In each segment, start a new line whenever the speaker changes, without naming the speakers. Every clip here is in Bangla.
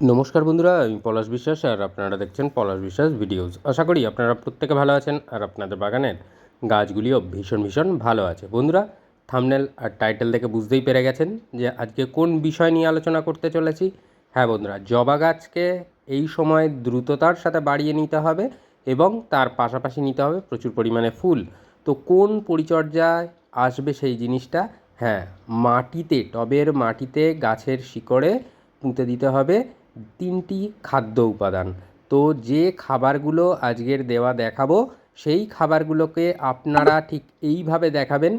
নমস্কার বন্ধুরা, আমি পলাশ বিশ্বাস আর আপনারা দেখছেন পলাশ বিশ্বাস ভিডিওস। আশা করি আপনারা প্রত্যেকে ভালো আছেন আর আপনাদের বাগানের গাছগুলিও ভীষণ ভীষণ ভালো আছে। বন্ধুরা থামনেল আর টাইটেল দেখে বুঝতেই পেরে গেছেন যে আজকে কোন বিষয় নিয়ে আলোচনা করতে চলেছি। হ্যাঁ বন্ধুরা, জবা গাছকে এই সময় দ্রুততার সাথে বাড়িয়ে নিতে হবে এবং তার পাশাপাশি নিতে হবে প্রচুর পরিমাণে ফুল। তো কোন পরিচর্যায় আসবে সেই জিনিসটা? হ্যাঁ মাটিতে, টবের মাটিতে গাছের শিকড়ে পুঁতে দিতে হবে তিনটি খাদ্য উপাদান। তো যে খাবারগুলো আজকের দেওয়া দেখাবো, সেই খাবারগুলোকে আপনারা ঠিক এইভাবে দেখাবেন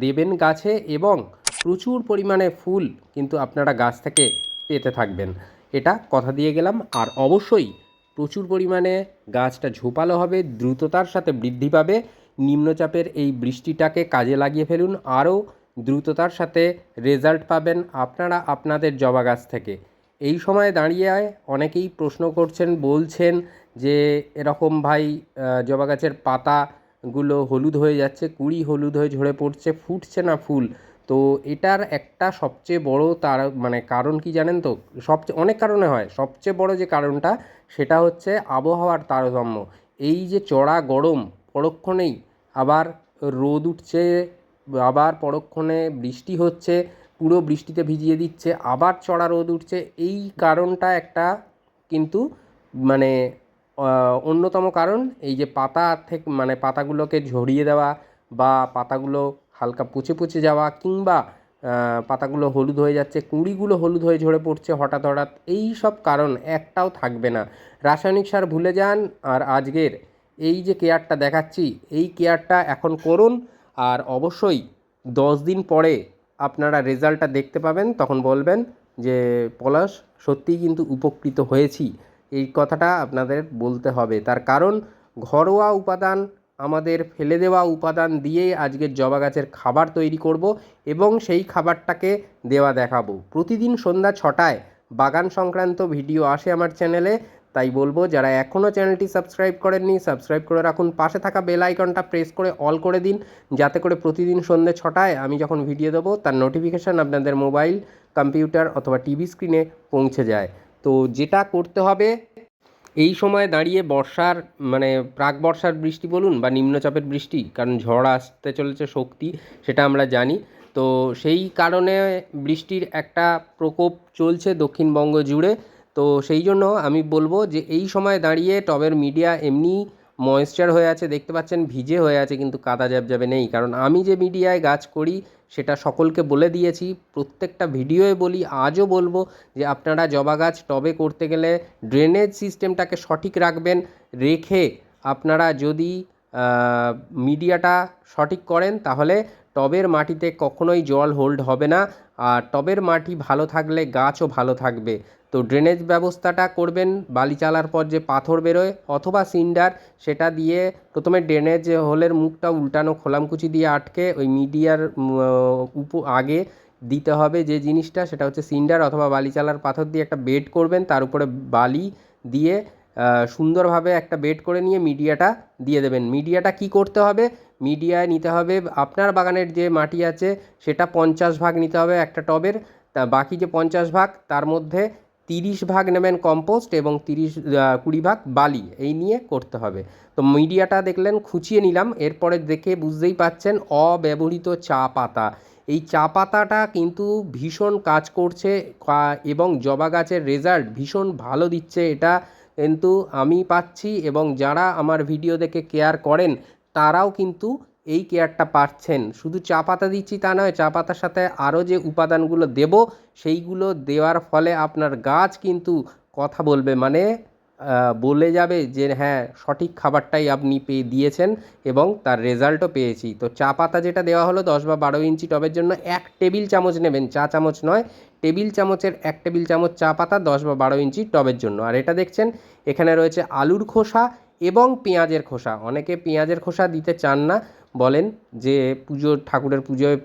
দেবেন গাছে এবং প্রচুর পরিমাণে ফুল কিন্তু আপনারা গাছ থেকে পেতে থাকবেন। এটা কথা দিয়ে গেলাম। আর অবশ্যই প্রচুর পরিমাণে গাছটা ঝোপালো হবে, দ্রুততার সাথে বৃদ্ধি পাবে। নিম্নচাপের এই বৃষ্টিটাকে কাজে লাগিয়ে ফেলুন। আরও দ্রুততার সাথে রেজাল্ট পাবেন আপনারা আপনাদের জবা গাছ থেকে। এই সময় দাঁড়িয়ে অনেকেই প্রশ্ন করছেন, বলছেন যে এরকম ভাই জবা গাছের পাতাগুলো হলুদ হয়ে যাচ্ছে, কুড়ি হলুদ হয়ে ঝরে পড়ছে, ফুটছে না ফুল। তো এটার একটা সবচেয়ে বড় তার মানে কারণ কি জানেন তো? সবচেয়ে অনেক কারণে হয়। সবচেয়ে বড় যে কারণটা, সেটা হচ্ছে আবহাওয়ার তারতম্য। এই যে চড়া গরম, পরক্ষণেই আবার রোদ উঠছে, আবার পরক্ষণে বৃষ্টি হচ্ছে পুরো বৃষ্টিতে ভিজিয়ে দিচ্ছে, আবার চড়া রোদ উঠছে। এই কারণটা একটা কিন্তু মানে অন্যতম কারণ, এই যে পাতা থেকে মানে পাতাগুলোকে ঝরিয়ে দেওয়া বা পাতাগুলো হালকা পচে পচে যাওয়া কিংবা পাতাগুলো হলুদ হয়ে যাচ্ছে, কুঁড়িগুলো হলুদ হয়ে ঝরে পড়ছে হঠাৎ হঠাৎ, এই সব কারণ একটাও থাকবে না। রাসায়নিক সার ভুলে যান, আর আজকের এই যে কেয়ারটা দেখাচ্ছি, এই কেয়ারটা এখন করুন, আর অবশ্যই দশ দিন পরে আপনারা রেজাল্টটা দেখতে পাবেন, তখন বলবেন যে, পলাশ, সত্যিই কিন্তু উপকৃত হয়েছি। এই কথাটা আপনাদের বলতে হবে। তার কারণ, ঘরোয়া উপাদান, আমাদের ফেলে দেওয়া উপাদান দিয়েই আজকের জবা গাছের খাবার তৈরি করব এবং সেই খাবারটাকে দেওয়া দেখাবো। প্রতিদিন সন্ধ্যা ছটায় বাগান সংক্রান্ত ভিডিও আসে আমার চ্যানেলে। তাই বলব, যারা এখনও চ্যানেলটি সাবস্ক্রাইব করেননি, সাবস্ক্রাইব করে রাখুন। পাশে থাকা বেল আইকনটা প্রেস করে অল করে দিন, যাতে করে প্রতিদিন সন্ধ্যে ছটায় আমি যখন ভিডিও দেবো, তার নোটিফিকেশান আপনাদের মোবাইল, কম্পিউটার অথবা টিভি স্ক্রিনে পৌঁছে যায়। তো যেটা করতে হবে, এই সময় দাঁড়িয়ে বর্ষার মানে প্রাক বর্ষার বৃষ্টি বলুন বা নিম্নচাপের বৃষ্টি, কারণ ঝড় আসতে চলেছে শক্তি, সেটা আমরা জানি। তো সেই কারণে বৃষ্টির একটা প্রকোপ চলছে দক্ষিণবঙ্গ জুড়ে। তো সেই জন্য আমি বলব যে এই সময় দাঁড়িয়ে টবের মিডিয়া এমনি ময়েশ্চার হয়ে আছে, দেখতে পাচ্ছেন ভিজে হয়ে আছে, কিন্তু কাদা যাবে নেই। কারণ আমি যে মিডিয়ায় গাছ করি, সেটা সকলকে বলে দিয়েছি, প্রত্যেকটা ভিডিওয়ে বলি, আজও বলব যে আপনারা জবা গাছ টবে করতে গেলে ড্রেনেজ সিস্টেমটাকে সঠিক রাখবেন, রেখে আপনারা যদি মিডিয়াটা সঠিক করেন, তাহলে টবের মাটিতে কখনোই জল হোল্ড হবে না আর টবের মাটি ভালো থাকলে গাছও ভালো থাকবে। তো ড্রেনেজ ব্যবস্থাটা করবেন বালি চালার পর যে পাথর বেরোয় অথবা সিন্ডার সেটা দিয়ে প্রথমে ড্রেনেজ হোলের মুখটা উল্টানো খোলামকুচি দিয়ে আটকে ওই মিডিয়ার উপ, আগে দিতে হবে যে জিনিসটা, সেটা হচ্ছে সিন্ডার অথবা বালি চালার পাথর দিয়ে একটা বেড করবেন, তার উপরে বালি দিয়ে সুন্দরভাবে একটা বেড করে নিয়ে মিডিয়াটা দিয়ে দেবেন। মিডিয়াটা কি করতে হবে? মিডিয়ায় নিতে হবে। আপনার বাগানের যে মাটি আছে, সেটা পঞ্চাশ ভাগ নিতে হবে একটা টবের। তা বাকি যে পঞ্চাশ ভাগ, তার মধ্যে তিরিশ ভাগ নেবেন কম্পোস্ট এবং তিরিশ কুড়ি ভাগ বালি। এই নিয়ে করতে হবে। তো মিডিয়াটা দেখলেন, খুঁচিয়ে নিলাম। এরপরে দেখে বুঝতেই পাচ্ছেন, অব্যবহৃত চা পাতা। এই চা পাতাটা কিন্তু ভীষণ কাজ করছে এবং জবা গাছের রেজাল্ট ভীষণ ভালো দিচ্ছে। এটা কিন্তু আমি পাচ্ছি এবং যারা আমার ভিডিও দেখে কেয়ার করেন তারাও কিন্তু এই কেয়ারটা পাচ্ছেন। শুধু চা পাতা দিচ্ছি তা নয়, চা পাতার সাথে আরও যে উপাদানগুলো দেব, সেইগুলো দেওয়ার ফলে আপনার গাছ কিন্তু কথা বলবে। মানে বলে যাবে যে হ্যাঁ সঠিক খাবারটাই আপনি পেয়ে দিয়েছেন এবং তার রেজাল্টও পেয়েছি। তো চা পাতা যেটা দেওয়া হলো দশ বা বারো ইঞ্চি টবের জন্য এক টেবিল চামচ নেবেন। চা চামচ নয়, টেবিল চামচের এক টেবিল চামচ চা পাতা দশ বা বারো ইঞ্চি টবের জন্য। আর এটা দেখছেন, এখানে রয়েছে আলুর খোসা এবং পেঁয়াজের খোসা। অনেকে পেঁয়াজের খোসা দিতে চান না, বলেন যে পুজো, ঠাকুরের পুজোয়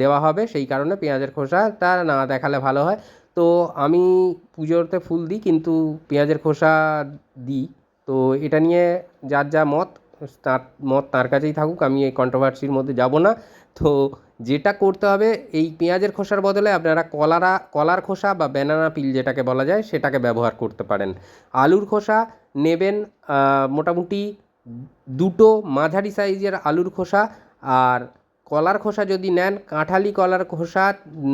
দেওয়া হবে, সেই কারণে পেঁয়াজের খোসাটা না দেখালে ভালো হয়। তো আমি পুজোতে ফুল দিই, কিন্তু পেঁয়াজের খোসা দিই। তো এটা নিয়ে যার যা মত, তার মত তার কাছেই থাকুক, আমি এই কন্ট্রোভার্সির মধ্যে যাব না। তো যেটা করতে হবে, এই পেঁয়াজের খোসার বদলে আপনারা কলারা, কলার খোসা বা ব্যানানা পিল যেটাকে বলা যায়, সেটাকে ব্যবহার করতে পারেন। আলুর খোসা নেবেন মোটামুটি দুটো মাঝারি সাইজের আলুর খোসা আর কলার খোসা যদি নেন, কাঁঠালি কলার খোসা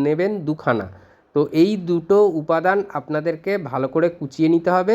নেবেন দুখানা। তো এই দুটো উপাদান আপনাদেরকে ভালো করে কুচিয়ে নিতে হবে।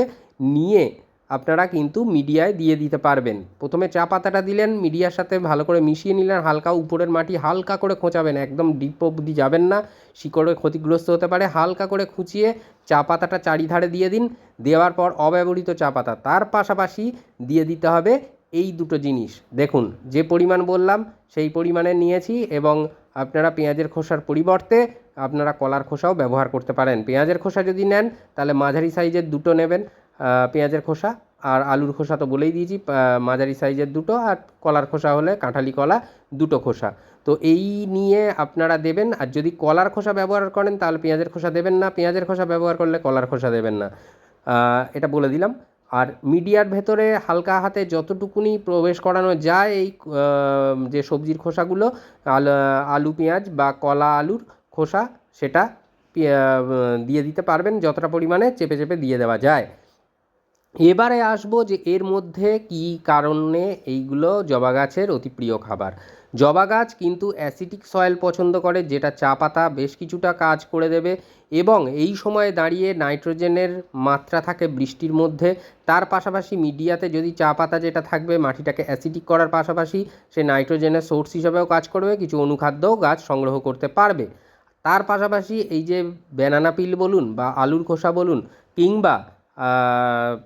নিয়ে আপনারা কিন্তু মিডিয়ায় দিয়ে দিতে পারবেন। প্রথমে চা পাতাটা দিলেন, মিডিয়ার সাথে ভালো করে মিশিয়ে নিলেন, হালকা উপরের মাটি হালকা করে খোঁচাবেন, একদম ডিপ অবধি যাবেন না, শিকড়ে ক্ষতিগ্রস্ত হতে পারে, হালকা করে খুঁচিয়ে চা পাতাটা চারিধারে দিয়ে দিন, দেওয়ার পর অব্যবহৃত চা পাতা। তার পাশাপাশি দিয়ে দিতে হবে এই দুটো জিনিস। দেখুন, যে পরিমাণ বললাম, সেই পরিমাণে নিয়েছি এবং আপনারা পেঁয়াজের খোসার পরিবর্তে আপনারা কলার খোসাও ব্যবহার করতে পারেন। পেঁয়াজের খোসা যদি নেন, তাহলে মাঝারি সাইজের দুটো নেবেন। পেঁয়াজের খোসা আর আলুর খোসা তো বলেই দিয়েছি মাঝারি সাইজের দুটো আর কলার খোসা হলে কাঁঠালি কলা দুটো খোসা। তো এই নিয়ে আপনারা দেবেন, আর যদি কলার খোসা ব্যবহার করেন তাহলে পেঁয়াজের খোসা দেবেন না, পেঁয়াজের খোসা ব্যবহার করলে কলার খোসা দেবেন না। এটা বলে দিলাম। আর মিডিয়ার ভেতরে হালকা হাতে যতটুকুনি প্রবেশ করানো যায় এই যে সবজির খোসাগুলো, আল- আলু, পেঁয়াজ বা কলা আলুর খোসা, সেটা দিয়ে দিতে পারবেন, যতটা পরিমাণে চেপে চেপে দিয়ে দেওয়া যায়। এবারে আসব যে এর মধ্যে কী কারণে এইগুলো জবা গাছের অতি প্রিয় খাবার। জবা গাছ কিন্তু অ্যাসিটিক সয়েল পছন্দ করে, যেটা চা পাতা বেশ কিছুটা কাজ করে দেবে এবং এই সময়ে দাঁড়িয়ে নাইট্রোজেনের মাত্রা থাকে বৃষ্টির মধ্যে। তার পাশাপাশি মিডিয়াতে যদি চা পাতা যেটা থাকবে, মাটিটাকে অ্যাসিডিক করার পাশাপাশি সে নাইট্রোজেনের সোর্স হিসাবেও কাজ করবে, কিছু অনুখাদ্যও গাছ সংগ্রহ করতে পারবে। তার পাশাপাশি এই যে ব্যানানা পিল বলুন বা আলুর খোসা বলুন কিংবা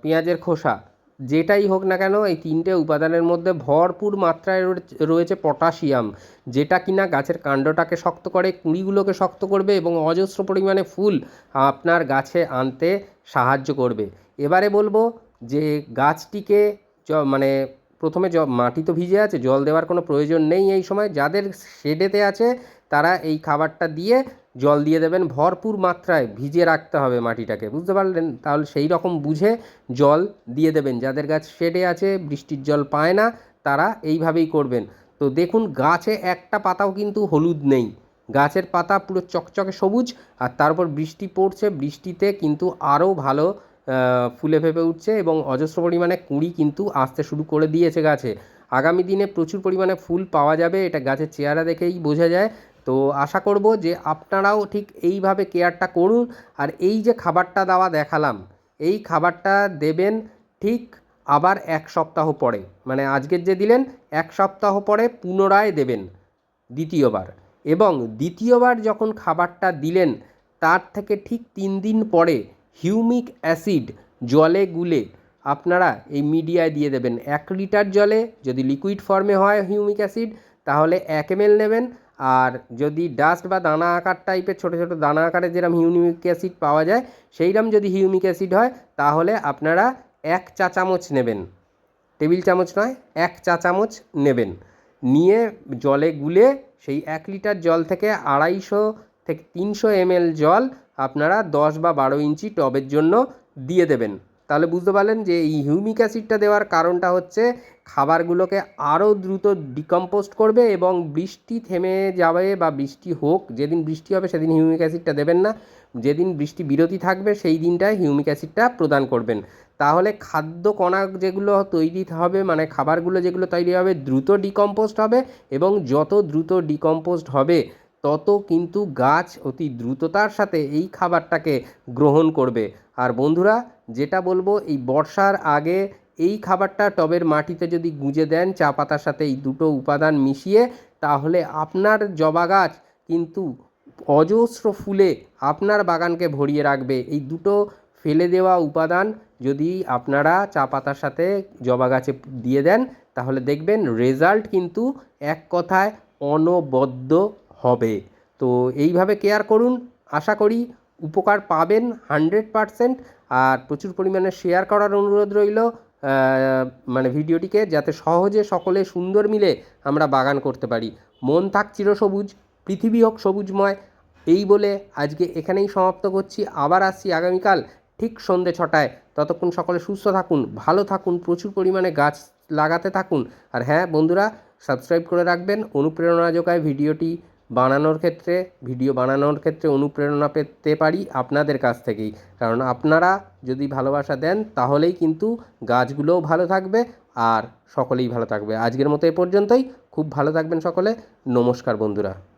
পেঁয়াজের খোসা, যেটাই হোক না কেন এই তিনটে উপাদানের মধ্যে ভরপুর মাত্রায় রয়ে- রয়েছে পটাশিয়াম, যেটা কিনা গাছের কাণ্ডটাকে শক্ত করে, কুঁড়িগুলোকে শক্ত করবে এবং অজস্র পরিমাণে ফুল আপনার গাছে আনতে সাহায্য করবে। এবারে বলব যে গাছটিকে মানে প্রথমে মাটি তো ভিজে আছে, জল দেওয়ার কোনো প্রয়োজন নেই এই সময়। যাদের শেডেতে আছে, তারা এই খাবারটা দিয়ে জল দিয়ে দেবেন, ভরপুর মাত্রায় ভিজিয়ে রাখতে হবে মাটিটাকে, বুঝতে পারলেন? তাহলে সেই রকম বুঝে জল দিয়ে দেবেন, যাদের গাছ শেডে আছে, বৃষ্টির জল পায় না, তারা এইভাবেই করবেন। তো দেখুন, গাছে একটা পাতাও কিন্তু হলুদ নেই। গাছের পাতা পুরো চকচকে সবুজ, আর তারপর বৃষ্টি পড়ছে, বৃষ্টিতে কিন্তু আরও ভালো ফুলে ফেপে উঠছে এবং অজস্র পরিমাণে কুঁড়ি কিন্তু আসতে শুরু করে দিয়েছে গাছে। আগামী দিনে প্রচুর পরিমাণে ফুল পাওয়া যাবে, এটা গাছের চেহারা দেখেই বোঝা যায়। তো আশা করব যে আপনারাও ঠিক এইভাবে কেয়ারটা করুন। আর এই যে খাবারটা দেওয়া দেখালাম, এই খাবারটা দেবেন ঠিক আবার এক সপ্তাহ পরে। মানে আজকের যে দিলেন, এক সপ্তাহ পরে পুনরায় দেবেন দ্বিতীয়বার। এবং দ্বিতীয়বার যখন খাবারটা দিলেন, তার থেকে ঠিক তিন দিন পরে হিউমিক অ্যাসিড জলে গুলে আপনারা এই মিডিয়ায় দিয়ে দেবেন। এক লিটার জলে যদি লিকুইড ফর্মে হয় হিউমিক অ্যাসিড, তাহলে এক এমএল নেবেন আর যদি ডাস্ট বা দানা আকার টাইপের ছোটো ছোটো দানা আকারে যেরকম হিউমিক অ্যাসিড পাওয়া যায় সেইরকম যদি হিউমিক অ্যাসিড হয়, তাহলে আপনারা এক চা চামচ নেবেন। টেবিল চামচ নয়, এক চা চামচ নেবেন। নিয়ে জলে গুলে সেই এক লিটার জল থেকে আড়াইশো থেকে তিনশো এমএল জল আপনারা দশ বা বারো ইঞ্চি টবের জন্য দিয়ে দেবেন। তাহলে বুঝতে পারলেন যে এই হিউমিক অ্যাসিডটা দেওয়ার কারণটা হচ্ছে খাবারগুলোকে আরও দ্রুত ডিকম্পোস্ট করবে এবং বৃষ্টি থেমে যাবে বা বৃষ্টি হোক, যেদিন বৃষ্টি হবে সেদিন হিউমিক অ্যাসিডটা দেবেন না। যেদিন বৃষ্টি বিরতি থাকবে সেই দিনটায় হিউমিক অ্যাসিডটা প্রদান করবেন। তাহলে খাদ্য কণা যেগুলো তৈরি হবে মানে খাবারগুলো যেগুলো তৈরি হবে, দ্রুত ডিকম্পোস্ট হবে এবং যত দ্রুত ডিকম্পোস্ট হবে, তত কিন্তু গাছ অতি দ্রুততার সাথে এই খাবারটাকে গ্রহণ করবে। আর বন্ধুরা, যেটা বলব, এই বর্ষার আগে এই খাবারটা টবের মাটিতে যদি গুঁজে দেন, চা পাতার সাথে এই দুটো উপাদান মিশিয়ে, তাহলে আপনার জবা গাছ কিন্তু অজস্র ফুলে আপনার বাগানকে ভরিয়ে রাখবে। এই দুটো ফেলে দেওয়া উপাদান যদি আপনারা চা পাতার সাথে জবা গাছে দিয়ে দেন, তাহলে দেখবেন রেজাল্ট কিন্তু এক কথায় অনবদ্য হবে। তো এইভাবে কেয়ার করুন। আশা করি উপকার পাবেন হান্ড্রেড পারসেন্ট আর প্রচুর পরিমাণে শেয়ার করার অনুরোধ রইল। মানে ভিডিওটিকে যাতে সহজে সকলে সুন্দর মিলে আমরা বাগান করতে পারি। মন থাক চিরসবুজ, পৃথিবী হোক সবুজময়। এই বলে আজকে এখানেই সমাপ্ত করছি। আবার আসছি আগামীকাল ঠিক সন্ধে ছটায়। ততক্ষণ সকলে সুস্থ থাকুন, ভালো থাকুন, প্রচুর পরিমাণে গাছ লাগাতে থাকুন। আর হ্যাঁ বন্ধুরা সাবস্ক্রাইব করে রাখবেন। অনুপ্রেরণা যোগায় ভিডিওটি। বানানোর ক্ষেত্রে, ভিডিও বানানোর ক্ষেত্রে অনুপ্রেরণা পেতে পারি আপনাদের কাছ থেকেই। কারণ আপনারা যদি ভালোবাসা দেন, তাহলেই কিন্তু গাছগুলোও ভালো থাকবে আর সকলেই ভালো থাকবে। আজকের মতো এ পর্যন্তই। খুব ভালো থাকবেন সকলে। নমস্কার বন্ধুরা।